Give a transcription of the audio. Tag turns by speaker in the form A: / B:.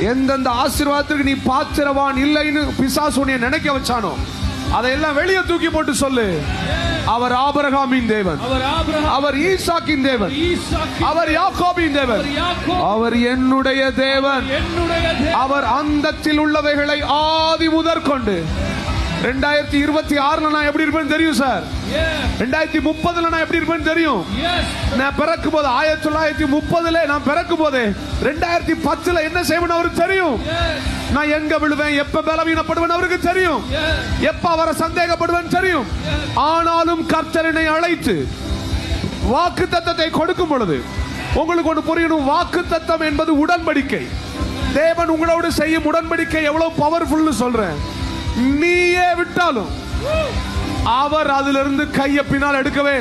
A: எந்தெந்த ஆசீர்வாதத்துக்கு நீ பாத்திரவான் இல்லைன்னு பிசாசு உன்னை நினைக்க வச்சானோ அதையெல்லாம் வெளியே தூக்கி போட்டு சொல்லு. அவர் ஆபிரகாமின் தேவன்.
B: அவர்
A: ஈசாக்கின் தேவன். அவர் யாக்கோபின் தேவன்.
B: அவர்
A: என்னுடைய தேவன்.
B: என்னுடைய தேவன்.
A: அவர் அந்தத்தில் உள்ளவைகளை ஆதி முதற் கொண்டு ரெண்டாயிரத்தி இருபத்தி ஆறுல நான் எப்படி இருப்பேன்னு தெரியும் சார். ரெண்டாயிரத்தி முப்பதுல நான் எப்படி இருப்பேன்னு தெரியும். நான் பிறக்கும் போது ஆயிரத்தி தொள்ளாயிரத்தி முப்பதுல நான் பிறக்கும் போதே ரெண்டாயிரத்தி பத்துல என்ன செய்வேன்னு அவருக்கு தெரியும். நான் எங்க விழுவேன் எப்ப பலவீனப்படுவேன் அவருக்கு தெரியும். எப்ப அவரை சந்தேகப்படுவேன் தெரியும். ஆனாலும் கர்த்தரனை அழைத்து வாக்கு தத்தத்தை கொடுக்கும் பொழுது உங்களுக்கு ஒன்று புரியணும் வாக்கு தத்தம் என்பது உடன்படிக்கை. தேவன் உங்களோடு செய்யும் உடன்படிக்கை எவ்வளவு பவர்ஃபுல்னு சொல்றேன். நீயே விட்டாலும் அவர் அதிலிருந்து கையை பின்னால் எடுக்கவே